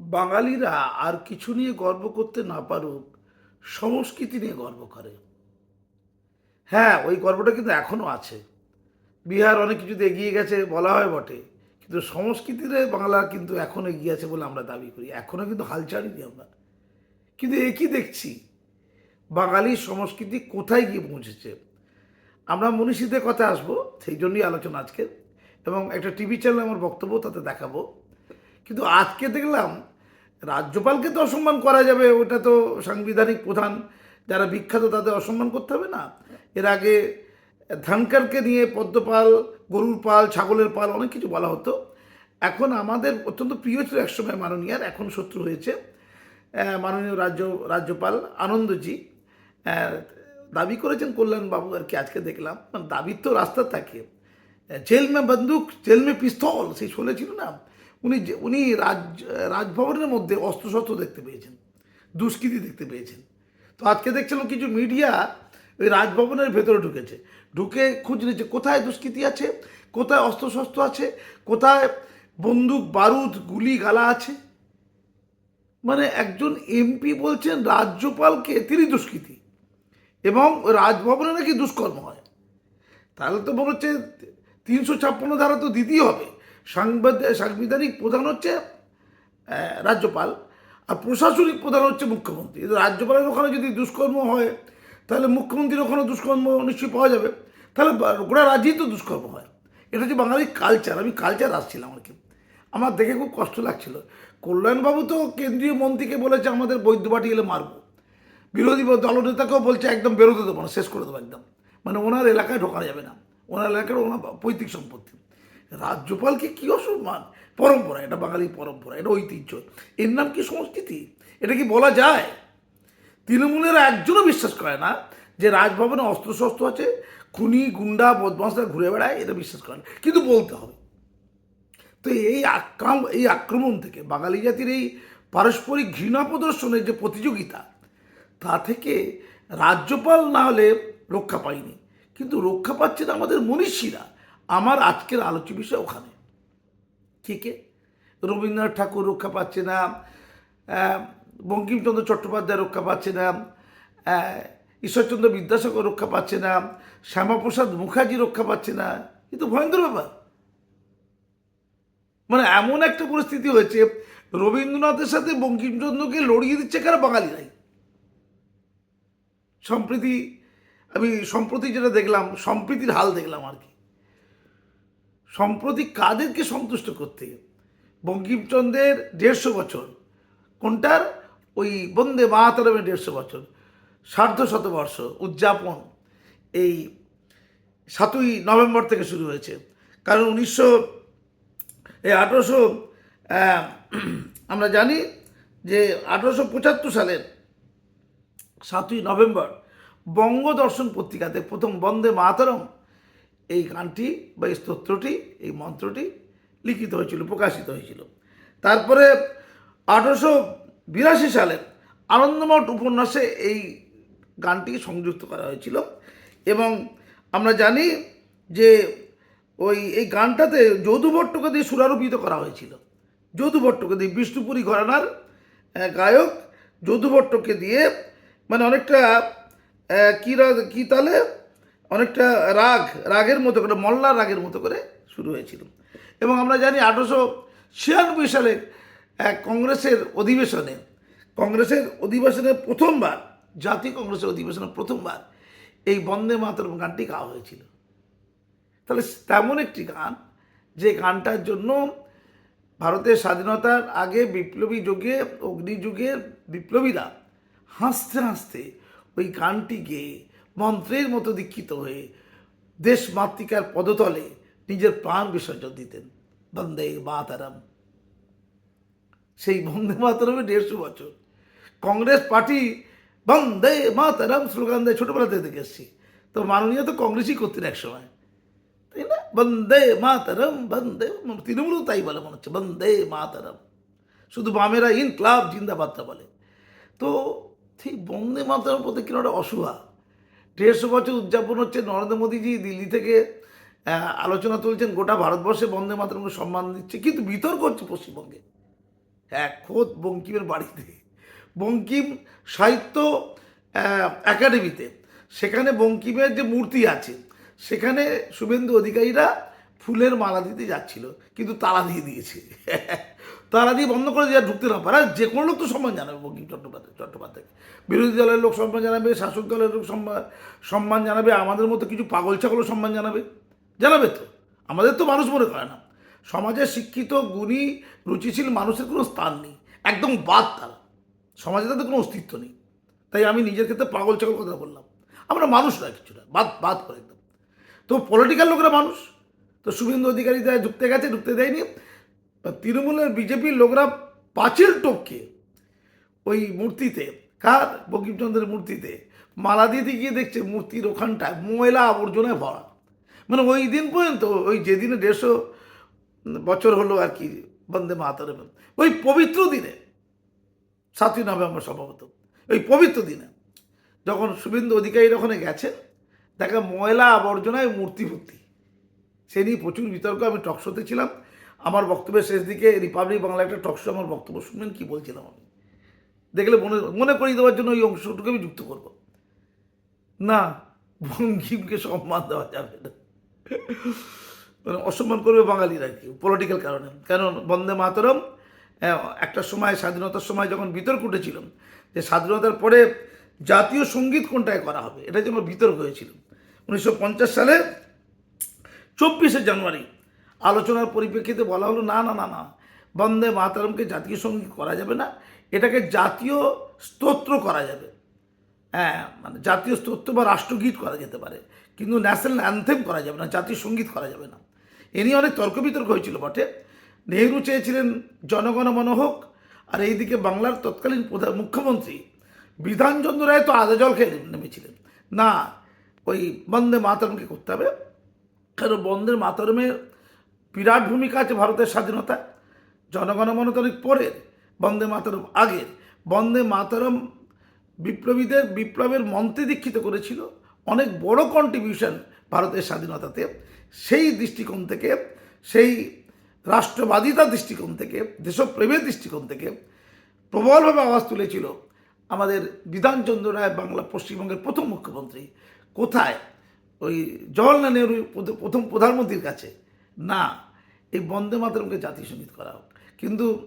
বাঙালিরা আর কিছু নিয়ে গর্ব করতে না পারুক, সংস্কৃতি নিয়ে গর্ব করে। হ্যাঁ ওই গর্বটা কিন্তু এখনও আছে। বিহার অনেক কিছুতে এগিয়ে গেছে বলা হয় বটে, কিন্তু সংস্কৃতিতে বাংলা কিন্তু এখন এগিয়ে আছে বলে আমরা দাবি করি। এখনও কিন্তু হাল ছাড়িনি আমরা। কিন্তু একই দেখছি? বাঙালি সংস্কৃতি কোথায় গিয়ে পৌঁছেছে? আমরা মনীষীদের কথা আসব, সেই জন্যই আলোচনা আজকে। এবং একটা টিভি চ্যানেলে আমার বক্তব্য তাতে দেখাবো। কিন্তু আজকে দেখলাম রাজ্যপালকে তো অসম্মান করা যাবে, ওটা তো সাংবিধানিক প্রধান। যারা বিখ্যাত তাদের অসম্মান করতে হবে না। এর আগে ধানকারকে নিয়ে পদ্মপাল, গরুর পাল, ছাগলের পাল অনেক কিছু বলা হতো। এখন আমাদের অত্যন্ত প্রিয় ছিল একসময় মাননীয়ার, এখন শত্রু হয়েছে। মাননীয় রাজ্য, রাজ্যপাল আনন্দজি। দাবি করেছেন কল্যাণবাবু আর কি, আজকে দেখলাম। মানে দাবির তো রাস্তা থাকে। জেল মে বন্দুক, জেল মে পিস্তল, সেই শুনেছিল না? উনি উনি রাজ, রাজভবনের মধ্যে অস্ত্রশস্ত্র দেখতে পেয়েছেন, দুষ্কৃতি দেখতে পেয়েছেন। তো আজকে দেখছিলাম কিছু মিডিয়া ওই রাজভবনের ভেতরে ঢুকেছে। ঢুকে খুঁজ নিচ্ছে কোথায় দুষ্কৃতি আছে? কোথায় অস্ত্রশস্ত্র আছে? কোথায় বন্দুক, বারুদ, গুলি, গালা আছে? মানে একজন এমপি বলছেন, রাজ্যপালকে তিনি দুষ্কৃতি এবং রাজভবনে নাকি দুষ্কর্ম হয়। তাহলে তো মনে হচ্ছে তিনশো ছাপ্পান্ন ধারা তো দিতেই হবে। সাংবিধানিক প্রধান হচ্ছে রাজ্যপাল, আর প্রশাসনিক প্রধান হচ্ছে মুখ্যমন্ত্রী। রাজ্যপালের ওখানে যদি দুষ্কর্ম হয়, তাহলে মুখ্যমন্ত্রীর ওখানে দুষ্কর্ম নিশ্চয়ই পাওয়া যাবে। তাহলে গোটা রাজ্যেই তো দুষ্কর্ম হয়। এটা হচ্ছে বাঙালির কালচার আমি কালচার আসছিলাম আর কি। আমার দেখে খুব কষ্ট লাগছিল। কল্যাণবাবু তো কেন্দ্রীয় মন্ত্রীকে বলেছে, আমাদের বৈদ্য বাটি এলে মারবো। বিরোধী দলনেতাকেও বলছে, একদম বেরোতে দেবো না, শেষ করে দেবো একদম। মানে ওনার এলাকায় ঢোকানো যাবে না। ওনার এলাকার ওনার পৈতৃক সম্পত্তি। রাজ্যপালকে কী অসম্মান? পরম্পরা, এটা বাঙালির পরম্পরা, এটা ঐতিহ্য। এর নাম কি সংস্কৃতি? এটা কি বলা যায়? তৃণমূলের একজনও বিশ্বাস করে না যে রাজভবনে অস্ত্রশস্ত্র আছে, খুনি, গুন্ডা বদমাসরা ঘুরে বেড়ায়, এটা বিশ্বাস করে না। কিন্তু বলতে হবে, তো এই আক্রম, এই আক্রমণ থেকে বাঙালি জাতির এই পারস্পরিক ঘৃণা প্রদর্শনের যে প্রতিযোগিতা, তা থেকে রাজ্যপাল না হলে রক্ষা পায়নি। কিন্তু রক্ষা পাচ্ছেন আমাদের মনীষীরা। আমার আজকের আলোচ্য বিষয় ওখানে। ঠিক রবীন্দ্রনাথ ঠাকুর রক্ষা পাচ্ছে না বঙ্কিমচন্দ্র চট্টোপাধ্যায় রক্ষা পাচ্ছে না ঈশ্বরচন্দ্র বিদ্যাসাগর রক্ষা পাচ্ছে না, শ্যামাপ্রসাদ মুখার্জি রক্ষা পাচ্ছে না। কিন্তু ভয়ঙ্কর ব্যাপার। মানে এমন একটা পরিস্থিতি হয়েছে, রবীন্দ্রনাথের সাথে বঙ্কিমচন্দ্রকে লড়িয়ে দিচ্ছে কারা? বাঙালিরাই। সম্প্রীতি, আমি সম্প্রতি যেটা দেখলাম, সম্প্রীতির হাল দেখলাম আর কি। সম্প্রতি কাদেরকে সন্তুষ্ট করতে। বঙ্কিমচন্দ্রের দেড়শো বছর। কোনটার? ওই বন্দে মাতারামের দেড়শো বছর। সার্ধ শতবর্ষ, উদযাপন। এই সাতই নভেম্বর থেকে শুরু হয়েছে। কারণ উনিশশো, এই আঠেরোশো আমরা জানি যে আঠেরোশো পঁচাত্তর সালের সাতই নভেম্বর বঙ্গদর্শন পত্রিকাতে প্রথম বন্দে মাতরম এই গানটি বা এই স্তোত্রটি, এই মন্ত্রটি লিখিত হয়েছিল, প্রকাশিত হয়েছিল। তারপরে আঠারোশো বিরাশি সালের আনন্দমঠ উপন্যাসে এই গানটি সংযুক্ত করা হয়েছিল এবং আমরা জানি যে ওই, এই গানটাতে যদু ভট্টকে দিয়ে সুরারোপিত করা হয়েছিল। যদু ভট্টকে দিয়ে বিষ্ণুপুরী ঘরানার গায়ক যদু ভট্টকে দিয়ে মানে অনেকটা কী কী তালে অনেকটা রাগ, রাগের মতো করে মল্লা রাগের মতো করে শুরু হয়েছিল। এবং আমরা জানি আঠারোশো ছিয়ানব্বই সালে এক কংগ্রেসের অধিবেশনে কংগ্রেসের অধিবেশনে প্রথমবার, জাতীয় কংগ্রেসের অধিবেশনে প্রথমবার এই বন্দে মাতরম গানটি গাওয়া হয়েছিল। তাহলে তেমন একটি গান, যে গানটার জন্য ভারতের স্বাধীনতার আগে বিপ্লবী যুগে, অগ্নিযুগের বিপ্লবীরা হাসতে হাসতে ওই গানটি গেয়ে মন্ত্রের মতো দীক্ষিত হয়ে দেশ মাতৃকার পদতলে নিজের প্রাণ বিসর্জন দিতেন। বন্দে মাতারাম। সেই বন্দে মাতারামে দেড়শো বছর। Congress party Vande Mataram slogan দেয় ছোটোবেলাতে দেখে এসছি। তো মাননীয় তো কংগ্রেসই করতেন এক সময় তাই না? বন্দে মাতারম, বন্দে তৃণমূলও তাই বলে মনে হচ্ছে। বন্দে মাতারম। শুধু বামেরা ইন ক্লাব জিন্দাবাদটা বলে। তো ঠিক বন্দে মাতারম প্রতি কিনা অসুহা দেড়শো বছর উদযাপন হচ্ছে নরেন্দ্র মোদীজি দিল্লি থেকে আলোচনা তুলছেন, গোটা ভারতবর্ষে বন্দে মাতরমকে সম্মান দিচ্ছে, কিন্তু বিতর্ক হচ্ছে পশ্চিমবঙ্গে। হ্যাঁ খোদ বঙ্কিমের বাড়িতে। বঙ্কিম সাহিত্য একাডেমিতে। সেখানে বঙ্কিমের যে মূর্তি আছে, সেখানে শুভেন্দু অধিকারীরা ফুলের মালা দিতে যাচ্ছিল, কিন্তু তালা দিয়ে দিয়েছে। তালা দিয়ে বন্ধ করে আর ঢুকতে না পারে আর যে কোনো লোক তো সম্মান জানাবে, বঙ্কিম চট্টোপাধ্যায় চট্টোপাধ্যায় বিরোধী দলের লোক সম্মান জানাবে, শাসক দলের লোক সম্মান সম্মান জানাবে, আমাদের মতো কিছু পাগল ছাগলও সম্মান জানাবে। জানাবে তো। আমাদের তো মানুষ মনে করে না। সমাজে শিক্ষিত, গুণী, রুচিশীল মানুষের কোনো স্থান নেই। একদম বাদ তারা। সমাজে তাদের কোনো অস্তিত্ব নেই। তাই আমি নিজের ক্ষেত্রে পাগল ছাগল কথা বললাম। আমরা মানুষ নয় কিছুটা বাদ বাদ করে একদম। তো পলিটিক্যাল লোকরা মানুষ। তো শুভেন্দু অধিকারী ঢুকতে গেছে ঢুকতে দেয়নি। তৃণমূলের বিজেপির লোকরা পাঁচিল টপকে ওই মূর্তিতে, কার? বঙ্কিমচন্দ্রের মূর্তিতে। মালা দিতে গিয়ে দেখছে মূর্তির ওখানটায় ময়লা আবর্জনায় ভরা। মানে ওই দিন পর্যন্ত, ওই যেদিনে দেড়শো বছর হলো আর কি বন্দে মাতারম, ওই পবিত্র দিনে, সাতই নভেম্বর সম্ভবত, ওই পবিত্র দিনে যখন শুভেন্দু অধিকারীর ওখানে গেছেন দেখা ময়লা আবর্জনায় মূর্তি ভর্তি। সে নিয়ে প্রচুর বিতর্ক, আমি টকশোতে ছিলাম। আমার বক্তব্যের শেষ দিকে রিপাবলিক বাংলা একটা টকশো আমার বক্তব্য শুনবেন, কী বলছিলাম আমি? দেখলে মনে মনে করিয়ে দেওয়ার জন্য ওই অংশটুকু আমি যুক্ত করব। না বঙ্কিমকে সম্মান দেওয়া যাবে না। মানে অসম্মান করবে বাঙালিরা কি পলিটিক্যাল কারণে। কারণ বন্দে মাতরম একটা সময়, স্বাধীনতার সময় যখন বিতর্ক উঠেছিল, যে স্বাধীনতার পরে জাতীয় সংগীত কোনটায় করা হবে? এটা যেমন বিতর্ক হয়েছিল। উনিশশো পঞ্চাশ সালে চব্বিশে জানুয়ারি আলোচনার পরিপ্রেক্ষিতে বলা হলো, না না না না, বন্দে মাতারমকে জাতীয় সংগীত করা যাবে না, এটাকে জাতীয় স্তোত্র করা যাবে। হ্যাঁ মানে জাতীয় স্তোত্র বা রাষ্ট্রগীত করা যেতে পারে, কিন্তু ন্যাশনাল অ্যান্থেম করা যাবে না, জাতীয় সংগীত করা যাবে না। এ নিয়ে অনেক তর্ক বিতর্ক হয়েছিল বটে। নেহরু চেয়েছিলেন, জনগণ মন হোক, আর এইদিকে বাংলার তৎকালীন প্রধান মুখ্যমন্ত্রী বিধানচন্দ্র রায় তো আদা জল খেয়ে নেমেছিলেন। না, ওই বন্দে মাতরমকে করতে হবে কারণ বন্দে মাতরমের বিরাট ভূমিকা আছে ভারতের স্বাধীনতা জনগণমন তো অনেক পরের বন্দে মাতরম, আগের বন্দে মাতরম বিপ্লবীদের, বিপ্লবের মন্ত্রে দীক্ষিত করেছিল। অনেক বড় কন্ট্রিবিউশন ভারতের স্বাধীনতাতে। সেই দৃষ্টিকোণ থেকে, সেই রাষ্ট্রবাদিতার দৃষ্টিকোণ থেকে, দেশপ্রেমের দৃষ্টিকোণ থেকে প্রবলভাবে আওয়াজ তুলেছিল আমাদের বিধানচন্দ্র রায়, বাংলা পশ্চিমবঙ্গের প্রথম মুখ্যমন্ত্রী। কোথায়? ওই জওয়াহরলাল নেহরু প্রথম প্রধানমন্ত্রীর কাছে। না, এই বন্দে মাতরমকে জাতীয় সংগীত করা হোক। কিন্তু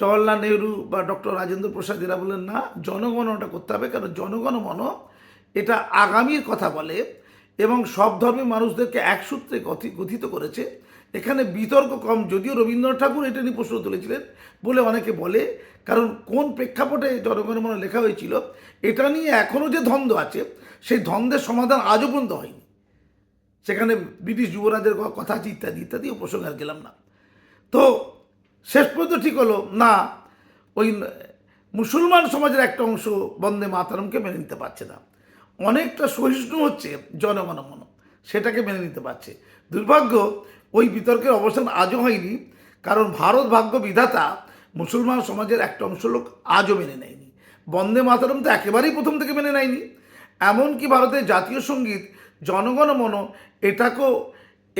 জওয়াহরলাল নেহরু বা ডক্টর রাজেন্দ্র প্রসাদ এরা বললেন, না জনগণটা করতে হবে কারণ জনগণমন এটা আগামীর কথা বলে এবং সব ধর্মের মানুষদেরকে এক সূত্রে গথি- গঠিত করেছে। এখানে বিতর্ক কম, যদিও রবীন্দ্রনাথ ঠাকুর এটা নিয়ে প্রশ্ন তুলেছিলেন বলে অনেকে বলে, কারণ কোন প্রেক্ষাপটে জনগণের জনগণমন লেখা হয়েছিল, এটা নিয়ে এখনও যে দ্বন্দ্ব আছে, সেই দ্বন্দ্বের সমাধান আজও পর্যন্ত হয়নি। সেখানে ব্রিটিশ যুবরাজের কথা আছে ইত্যাদি ইত্যাদি প্রসঙ্গে আর গেলাম না। তো শেষ পর্যন্ত ঠিক হলো, না, ওই মুসলমান সমাজের একটা অংশ বন্দে মাতারমকে মেনে নিতে পারছে না। অনেকটা সহিষ্ণু হচ্ছে জনগণমন সেটাকে মেনে নিতে পারছে। দুর্ভাগ্য, ওই বিতর্কের অবসান আজও হয়নি, কারণ ভারত ভাগ্য বিধাতা মুসলমান সমাজের একটা অংশ লোক আজও মেনে নেয়নি। বন্দে মাতারম তো একেবারেই প্রথম থেকে মেনে নেয়নি। এমনকি ভারতের জাতীয় সংগীত জনগণমন এটাকেও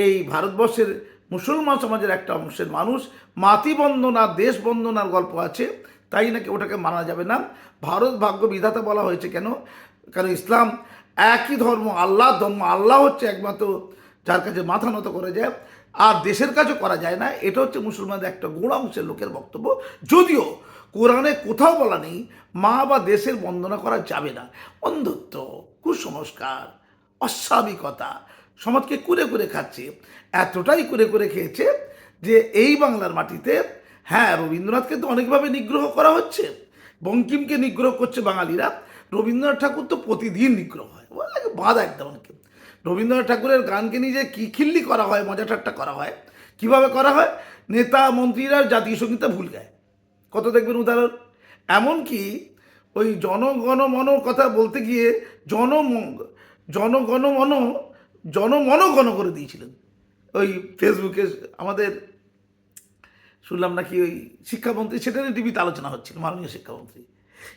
এই ভারতবর্ষের মুসলমান সমাজের একটা অংশের মানুষ। মাতৃবন্দনা দেশ বন্দনার গল্প আছে, তাই নাকি ওটাকে মানা যাবে না? ভারত ভাগ্য বিধাতা বলা হয়েছে কেন? কারণ ইসলাম একই ধর্ম, আল্লাহ ধর্ম, আল্লাহ হচ্ছে একমাত্র যার কাছে মাথা নত করে যায়, আর দেশের কাজও করা যায় না। এটা হচ্ছে মুসলমানদের একটা গোড়া অংশের লোকের বক্তব্য। যদিও কোরআনে কোথাও বলা নেই, মা বা দেশের বন্দনা করা যাবে না। অন্ধত্ব, কুসংস্কার অস্বাভাবিকতা। সমাজকে কুরে করে খাচ্ছে। এতটাই কুরে করে খেয়েছে যে এই বাংলার মাটিতে হ্যাঁ রবীন্দ্রনাথকে তো অনেকভাবে নিগ্রহ করা হচ্ছে। বঙ্কিমকে নিগ্রহ করছে বাঙালিরা। রবীন্দ্রনাথ ঠাকুর তো প্রতিদিন নিগ্রহ হয়। বাদ একদম রবীন্দ্রনাথ ঠাকুরের গানকে নিয়ে যে কী খিল্লি করা হয়, মজা ঠাট্টা করা হয়, কীভাবে করা হয়? নেতা, মন্ত্রীরা জাতীয় সঙ্গীতটা ভুল গায়। কত দেখবেন উদাহরণ? এমনকি ওই জনগণমন কথা বলতে গিয়ে জন জনগণমন জনমন গণ করে দিয়েছিলেন। ওই ফেসবুকে আমাদের শুনলাম নাকি ওই শিক্ষামন্ত্রী সেটা নিয়ে টিভিতে আলোচনা হচ্ছিল মাননীয় শিক্ষামন্ত্রী।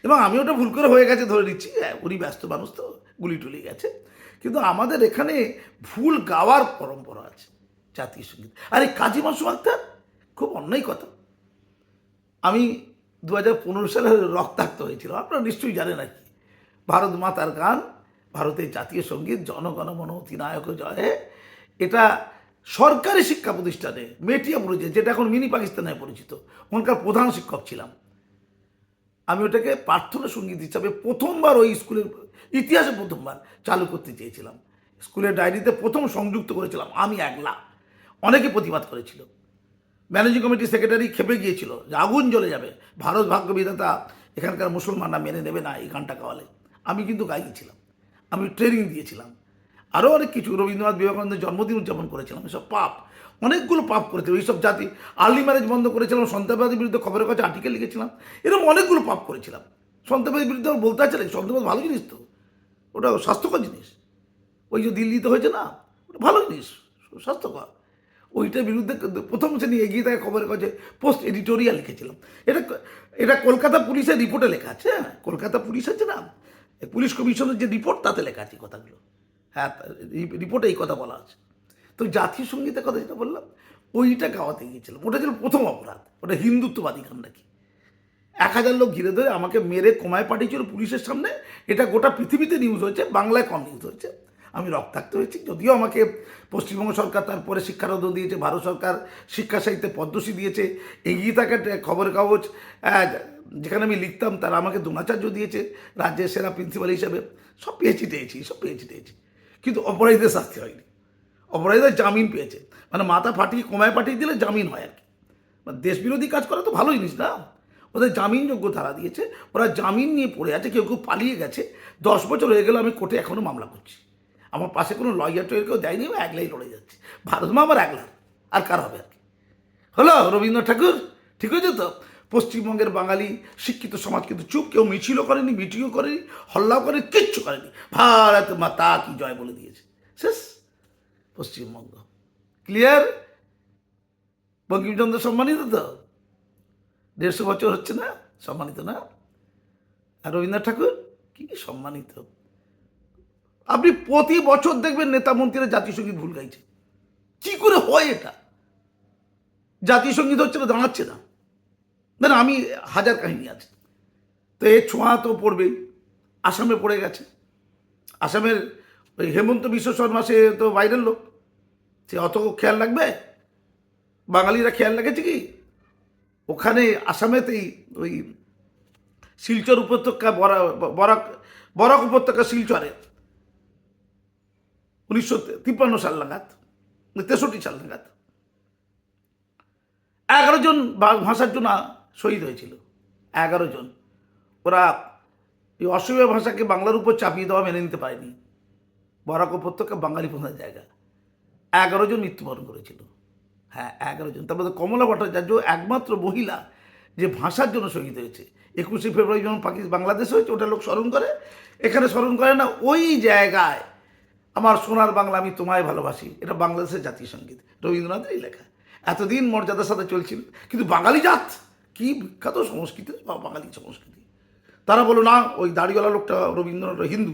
এবং আমি ওটা ভুল করে হয়ে গেছে ধরে নিচ্ছি হ্যাঁ, উনি ব্যস্ত মানুষ তো গুলি টুলি গেছে। কিন্তু আমাদের এখানে ভুল গাওয়ার পরম্পরা আছে জাতীয় সংগীত। আর এই কাজী মাসু আক্তার খুব অন্যায় কথা। আমি দু হাজার পনেরো সালে রক্তাক্ত হয়েছিল আপনারা নিশ্চয়ই জানেন আর কি। ভারত মাতার গান ভারতের জাতীয় সংগীত জনগণমন অধিনায়ক জয়ে। এটা সরকারি শিক্ষা প্রতিষ্ঠানে মেটিয়াপুরে যেটা এখন মিনি পাকিস্তান পরিচিত। ওখানকার প্রধান শিক্ষক ছিলাম। আমি ওটাকে প্রার্থনা সংগীত হিসাবে প্রথমবার ওই স্কুলের, ইতিহাসে প্রথমবার চালু করতে চেয়েছিলাম। স্কুলের ডায়েরিতে প্রথম সংযুক্ত করেছিলাম, আমি একলা। অনেকে প্রতিবাদ করেছিল। ম্যানেজিং কমিটির সেক্রেটারি খেপে গিয়েছিল যে আগুন জ্বলে যাবে, ভারত ভাগ্য বিধাতা এখানকার মুসলমানরা মেনে নেবে না এই গানটা গাওয়ালে। আমি কিন্তু গাইছিলাম আমি ট্রেনিং দিয়েছিলাম। আরও অনেক কিছু, রবীন্দ্রনাথ বিবেকানন্দের জন্মদিন উদযাপন করেছিলাম, এসব পাপ, অনেকগুলো পাপ করেছিল এইসব জাতি, আর্লি ম্যারেজ বন্ধ করেছিলাম, সন্ত্রাসবাদের বিরুদ্ধে খবরের কাছে আর্টিকেল লিখেছিলাম, এরকম অনেকগুলো পাপ করেছিলাম। সন্ত্রাসবাদের বিরুদ্ধে আমার বলতে আছে সন্ত্রাসবাদ ভালো জিনিস তো। ওটা স্বাস্থ্যকর জিনিস। ওই যে দিল্লিতে হয়েছে না, ওটা ভালো জিনিস, স্বাস্থ্যকর। ওইটার বিরুদ্ধে প্রথম শ্রেণি এগিয়ে থাকে খবরের কাছে পোস্ট এডিটোরিয়াল লিখেছিলাম। এটা এটা কলকাতা পুলিশের রিপোর্টে লেখা আছে হ্যাঁ? কলকাতা পুলিশ আছে না? পুলিশ কমিশনের যে রিপোর্ট, তাতে লেখা আছে কথাগুলো। হ্যাঁ রিপোর্টে এই কথা বলা আছে। তো জাতীয় সঙ্গীতের কথা যেটা বললাম, ওইটা গাওয়াতে গিয়েছিলাম ওটা ছিল প্রথম অপরাধ। ওটা হিন্দুত্ববাদী গান নাকি। এক হাজার লোক ঘিরে ধরে আমাকে মেরে কমায় পাঠিয়েছিল পুলিশের সামনে। এটা গোটা পৃথিবীতে নিউজ হয়েছে, বাংলায় কম নিউজ হয়েছে। আমি রক্তাক্ত হয়েছি। যদিও আমাকে পশ্চিমবঙ্গ সরকার তারপরে শিক্ষারত্ন দিয়েছে, ভারত সরকার শিক্ষা সাহিত্যে পদ্মশ্রী দিয়েছে, এগিয়ে থাকা খবরের কাগজ যেখানে আমি লিখতাম, তারা আমাকে দ্রোণাচার্য দিয়েছে, রাজ্যের সেরা প্রিন্সিপাল হিসেবে। সব পেয়েছি টেয়েছি সব পেয়েছি টেয়েছি কিন্তু অপরাধীদের শাস্তি হয়নি। অপরাধীদের জামিন পেয়েছে। মানে মাথা ফাটিয়ে, কমায় পাঠিয়ে দিলে জামিন হয় আর কি। মানে দেশ বিরোধী কাজ করা তো ভালো জিনিস না? ওদের জামিনযোগ্য ধারা দিয়েছে। ওরা জামিন নিয়ে পড়ে আছে, কেউ কেউ পালিয়ে গেছে। দশ বছর হয়ে গেল, আমি কোর্টে এখনও মামলা করছি। আমার পাশে কোনো লয়ার টয়ার কেউ দেয়নি, আমি একলাই লড়ে যাচ্ছি। ভারত মা আমার একলার আর কার হবে আর কি? হলো রবীন্দ্রনাথ ঠাকুর? ঠিক হয়েছে তো? পশ্চিমবঙ্গের বাঙালি শিক্ষিত সমাজ কিন্তু চুপ, কেউ মিছিলও করেনি, মিটিংও করেনি, হল্লাও করেনি, কিচ্ছু করেনি। ভারত মাতা কি জয় বলে দিয়েছে। শেষ। পশ্চিমবঙ্গ। ক্লিয়ার? বঙ্কিমচন্দ্র সম্মানিত তো? দেড়শো বছর হচ্ছে না? সম্মানিত না? আর রবীন্দ্রনাথ ঠাকুর? কি সম্মানিত? আপনি প্রতি বছর দেখবেন নেতা মন্ত্রীরা জাতীয় ভুল গাইছে। কি করে হয় এটা? জাতীয় সংগীত হচ্ছে না, দাঁড়াচ্ছে না। না আমি হাজার কাহিনী আছে। তো এর ছোঁয়া তো পড়বেই, আসামে পড়ে গেছে। আসামের ওই হেমন্ত বিশ্ব শর্মা, সে তো বাইরের লোক। সে অত খেয়াল রাখবে? বাঙালিরা খেয়াল রেখেছে কি? ওখানে আসামেতেই ওই শিলচর উপত্যকা বরা বরাক বরাক উপত্যকা শিলচরে। উনিশশো তিপ্পান্ন সাল নাগাদ, তেষট্টি সাল নাগাদ। এগারো জন ভাষার জন্য শহীদ হয়েছিল, এগারো জন। ওরা এই অসমীয়া ভাষাকে বাংলার উপর চাপিয়ে দেওয়া মেনে নিতে পারেনি। বরাক উপত্যকা বাঙালি প্রধান জায়গা। এগারো জন মৃত্যুবরণ করেছিল। হ্যাঁ এগারো জন। তার মধ্যে কমলা ভট্টাচার্য একমাত্র মহিলা যে ভাষার জন্য শহীদ হয়েছে। একুশে ফেব্রুয়ারি যখন পাকিস্তান বাংলাদেশ হয়েছে, ওটা লোক স্মরণ করে। এখানে স্মরণ করে না, ওই জায়গায় আমার সোনার বাংলা আমি তোমায় ভালোবাসি। এটা বাংলাদেশের জাতীয় সংগীত। রবীন্দ্রনাথেরই লেখা। এতদিন মর্যাদার সাথে চলছিল। কিন্তু বাঙালি জাত। কি বিখ্যাত সংস্কৃতি বা বাঙালি সংস্কৃতি। তারা বলো না, ওই দাড়িওয়ালা লোকটা রবীন্দ্রনাথ, হিন্দু।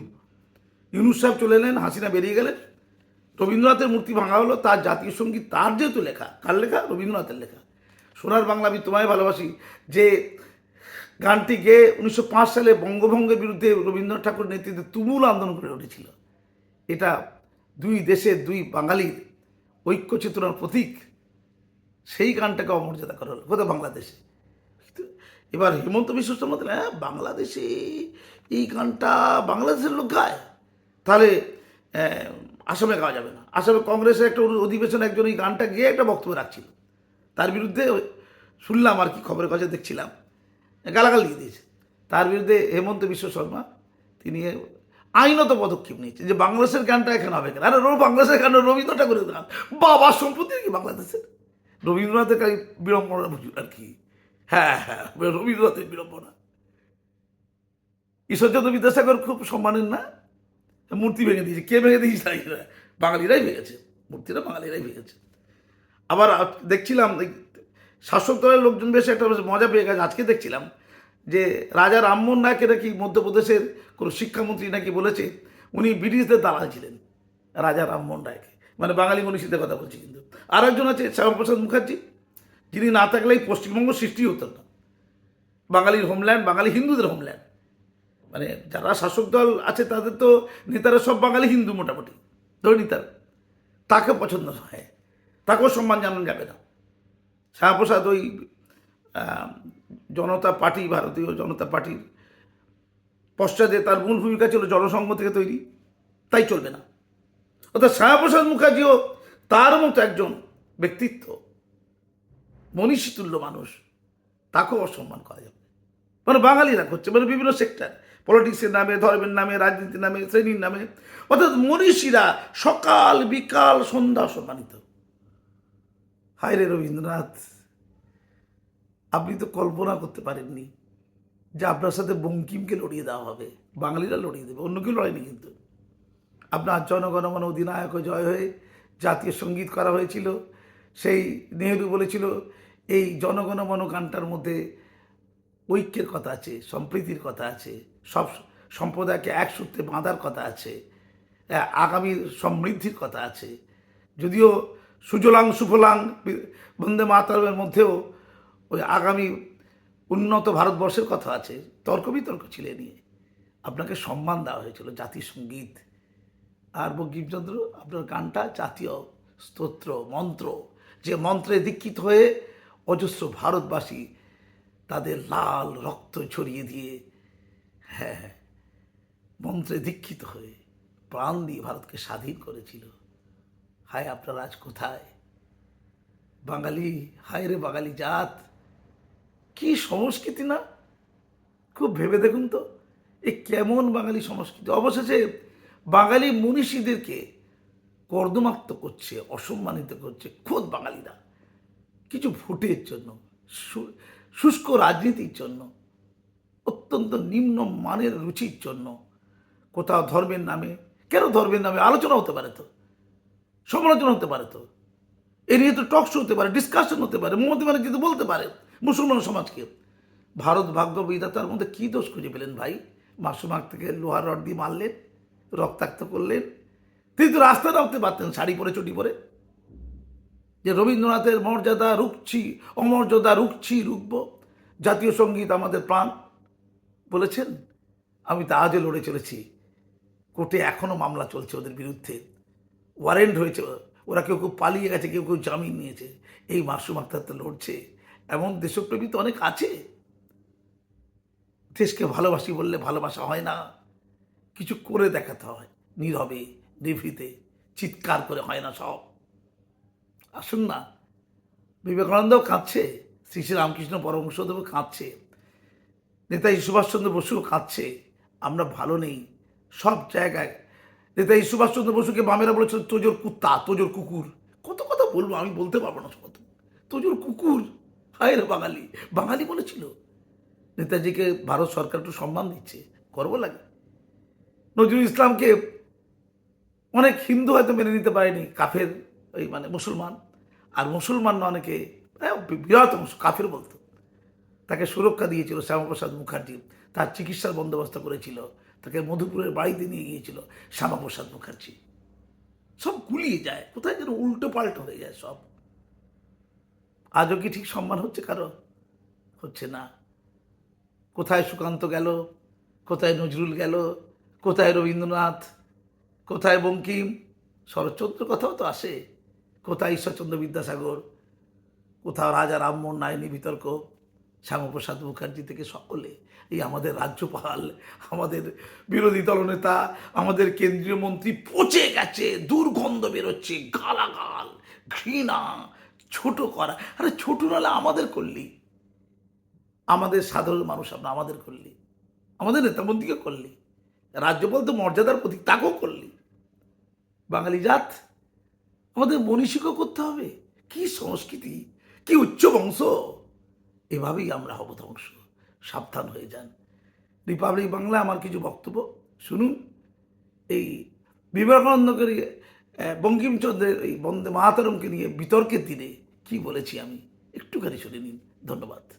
ইউনুস সাহেব চলে এলেন, হাসিনা বেরিয়ে গেলেন। রবীন্দ্রনাথের মূর্তি ভাঙা হলো, তার জাতীয় সংগীত, তার যেহেতু লেখা, কার লেখা? রবীন্দ্রনাথের লেখা। সোনার বাংলা আমি তোমায় ভালোবাসি। যে গানটি গেয়ে উনিশশো পাঁচ সালে বঙ্গভঙ্গের বিরুদ্ধে রবীন্দ্রনাথ ঠাকুর নেতৃত্বে তুমুল আন্দোলন করে উঠেছিল। এটা দুই দেশের, দুই বাঙালির ঐক্য চেতনার প্রতীক। সেই গানটাকে অমর্যাদা করা হলো কোথায় বাংলাদেশে। এবার হেমন্ত বিশ্ব শর্মা হ্যাঁ বাংলাদেশে এই গানটা বাংলাদেশের লোক গায়। তাহলে আসামে গাওয়া যাবে না। আসামে কংগ্রেসের একটা অধিবেশন একজন এই গানটা গিয়ে একটা বক্তব্য রাখছিল। তার বিরুদ্ধে শুনলাম আর কি, খবরের কাছে দেখছিলাম। গালাগাল দিয়ে দিয়েছে। তার বিরুদ্ধে হেমন্ত বিশ্ব শর্মা, তিনি আইনত পদক্ষেপ নিয়েছে যে বাংলাদেশের গানটা এখানে হবে কেন? আরে রো বাংলাদেশের গান রবীন্দ্র ঠাকুরের গান। বাবা, সম্পত্তি কি বাংলাদেশের? রবীন্দ্রনাথের বিড়ম্বনা বুঝুন আর কি। হ্যাঁ হ্যাঁ রবীন্দ্রনাথের বিড়ম্বনা ঈশ্বরচন্দ্র বিদ্যাসাগর খুব সম্মানের না। মূর্তি ভেঙে দিয়েছে। কে ভেঙে দিয়েছে না। বাঙালিরাই ভেঙেছে। মূর্তিটা বাঙালিরাই ভেঙেছে। আবার দেখছিলাম শাসক দলের লোকজন বেশ একটা বেশ মজা পেয়ে গেছে। আজকে দেখছিলাম যে রাজা রামমোহন নায়কে নাকি মধ্যপ্রদেশের কোনো শিক্ষামন্ত্রী নাকি বলেছে, উনি ব্রিটিশদের দালাল ছিলেন, রাজা রামমোহন রায়কে। মানে বাঙালি মনীষীদের কথা বলছি কিন্তু। আর একজন আছে শ্যামাপ্রসাদ মুখার্জি। যিনি না থাকলে এই পশ্চিমবঙ্গ সৃষ্টি হতো না। বাঙালির হোমল্যান্ড বাঙালি হিন্দুদের হোমল্যান্ড মানে যারা শাসক দল আছে, তাদের তো নেতারা সব বাঙালি হিন্দু মোটামুটি। ধরে নিতার তাকে পছন্দ হয়। তাকেও সম্মান জানানো যাবে না। শ্যামাপ্রসাদ ওই জনতা পার্টি, ভারতীয় জনতা পার্টির পশ্চাতে তার মূল ভূমিকা ছিল জনসংঘ থেকে তৈরি। তাই চলবে না। অর্থাৎ শ্যামাপ্রসাদ মুখার্জিও তার মতো একজন ব্যক্তিত্ব। মনীষী তুল্য মানুষ, তাকেও অসম্মান করা যাবে মানে বাঙালিরা করছে মানে বিভিন্ন সেক্টর পলিটিক্সের নামে, ধর্মের নামে, রাজনীতির নামে, শ্রেণির নামে। অর্থাৎ মনীষীরা সকাল, বিকাল, সন্ধ্যা সম্মানিত হায় রে রবীন্দ্রনাথ, আপনি তো কল্পনা করতে পারেননি যে আপনার সাথে বঙ্কিমকে লড়িয়ে দেওয়া হবে, বাঙালিরা লড়িয়ে দেবে, অন্য কেউ লড়েনি কিন্তু। আপনার জনগণমন অধিনায়ক জয় হয়ে জাতীয় সংগীত করা হয়েছিল, সেই নেহেরু বলেছিল এই জনগণমন গানটার মধ্যে ঐক্যের কথা আছে সম্প্রীতির কথা আছে সব সম্প্রদায়কে এক সূত্রে বাঁধার কথা আছে আহ, আগামী সমৃদ্ধির কথা আছে। যদিও সুজলাং সুফলাং বন্দে মাতারমের মধ্যেও ওই আগামী উন্নত ভারতবর্ষের কথা আছে তর্ক বিতর্ক ছিল নিয়ে। আপনাকে সম্মান দেওয়া হয়েছিল জাতীয় সংগীত। আর বঙ্কিমচন্দ্র আপনার গানটা জাতীয় স্তোত্র মন্ত্র যে মন্ত্রে দীক্ষিত হয়ে অজস্র ভারতবাসী তাদের লাল রক্ত ছড়িয়ে দিয়ে হ্যাঁ হ্যাঁ, মন্ত্রে দীক্ষিত হয়ে প্রাণ দিয়ে ভারতকে স্বাধীন করেছিল। হায় আপনার আজ কোথায়? বাঙালি হায় রে বাঙালি জাত কি সংস্কৃতি না? খুব ভেবে দেখুন তো এ কেমন বাঙালি সংস্কৃতি। অবশেষে বাঙালি মনীষীদেরকে কর্দমাক্ত করছে অসম্মানিত করছে খোদ বাঙালিরা। কিছু ভোটের জন্য শুষ্ক রাজনীতির জন্য, অত্যন্ত নিম্ন মানের রুচির জন্য। কোথাও ধর্মের নামে, কেন ধর্মের নামে? আলোচনা হতে পারে তো। সমালোচনা হতে পারে তো। এ নিয়ে তো টক শো হতে পারে ডিসকাশন হতে পারে, মমতা ব্যানার্জি বলতে পারে, মুসলমান সমাজকে। ভারত ভাগ্য বিধাতার মধ্যে কী দোষ খুঁজে পেলেন ভাই? মাসুমাক থেকে লোহার রড দিয়ে মারলেন, রক্তাক্ত করলেন। তিনি তো রাস্তায় নামতে পারতেন, শাড়ি পরে, চটি পরে। যে রবীন্দ্রনাথের মর্যাদা রুখছি, অমর্যাদা রুখছি, রুখব। জাতীয় সংগীত আমাদের প্রাণ বলেছেন। আমি তা আজও লড়ে চলেছি। কোর্টে এখনও মামলা চলছে ওদের বিরুদ্ধে। ওয়ারেন্ট হয়েছে, ওরা কেউ কেউ পালিয়ে গেছে, কেউ কেউ জামিন নিয়েছে। এই মাসুম আক্তার তো লড়ছে। এমন দেশপ্রেমী তো অনেক আছে। দেশকে ভালোবাসি বললে ভালোবাসা হয় না। কিছু করে দেখাতে হয় নীরবে, নিভৃতে, চিৎকার করে হয় না সব। আসুন না। বিবেকানন্দও কাঁদছে, শ্রী শ্রী রামকৃষ্ণ পরমহংসদেবও কাঁদছে, নেতাজি সুভাষচন্দ্র বসুও কাঁদছে, আমরা ভালো নেই। সব জায়গায় নেতাজি সুভাষচন্দ্র বসুকে বামেরা বলেছিল, তোজোর কুত্তা, তোজোর কুকুর। কত কথা বলব, আমি বলতে পারব না কত তোজোর কুকুর? হায় রে বাঙালি। বাঙালি বলেছিল। নেতাজিকে ভারত সরকার একটু সম্মান দিচ্ছে, গর্ব লাগে। নজরুল ইসলামকে অনেক হিন্দু হয়তো মেনে নিতে পারেনি, কাফের ওই মানে মুসলমান। আর মুসলমান না অনেকে প্রায় বিরাট অংশ কাফের বলতো। তাকে সুরক্ষা দিয়েছিল শ্যামাপ্রসাদ মুখার্জি। তার চিকিৎসার বন্দোবস্ত করেছিল। তাকে মধুপুরের বাড়িতে নিয়ে গিয়েছিল শ্যামাপ্রসাদ মুখার্জি। সব গুলিয়ে যায়। কোথায় যেন উল্টো পাল্টো হয়ে যায় সব। আজও কি ঠিক সম্মান হচ্ছে কারও? হচ্ছে না। কোথায় সুকান্ত গেল? কোথায় নজরুল গেল? কোথায় রবীন্দ্রনাথ? কোথায় বঙ্কিম? শরৎচন্দ্র কথাও তো আসে। কোথায় ঈশ্বরচন্দ্র বিদ্যাসাগর? কোথাও রাজা রামমোহন নায়নি বিতর্ক? শ্যামাপ্রসাদ মুখার্জি থেকে সকলে এই আমাদের রাজ্যপাল, আমাদের বিরোধী দলনেতা, আমাদের কেন্দ্রীয় মন্ত্রী পচে গেছে, দুর্গন্ধ বেরোচ্ছে, গালাগাল, ঘৃণা, ছোট করা। আরে ছোট নালে আমাদের করলি। আমাদের সাধারণ মানুষ আমরা আমাদের করলি। আমাদের নেতামন্ত্রীকে করলি। রাজ্যপাল তো মর্যাদার প্রতীক, তাকেও করলি। বাঙালি জাত আমাদের মনীষীকেও করতে হবে। কি সংস্কৃতি, কি উচ্চ বংশ? এভাবেই আমরা হব ধ্বংস। সাবধান হয়ে যান। রিপাবলিক বাংলা আমার কিছু বক্তব্য। শুনুন। এই বিবেকানন্দকে নিয়ে বঙ্কিমচন্দ্রের এই বন্দে মাতারমকে নিয়ে বিতর্কের দিনে কি বলেছি আমি? একটুখানি শুনে নিন। ধন্যবাদ।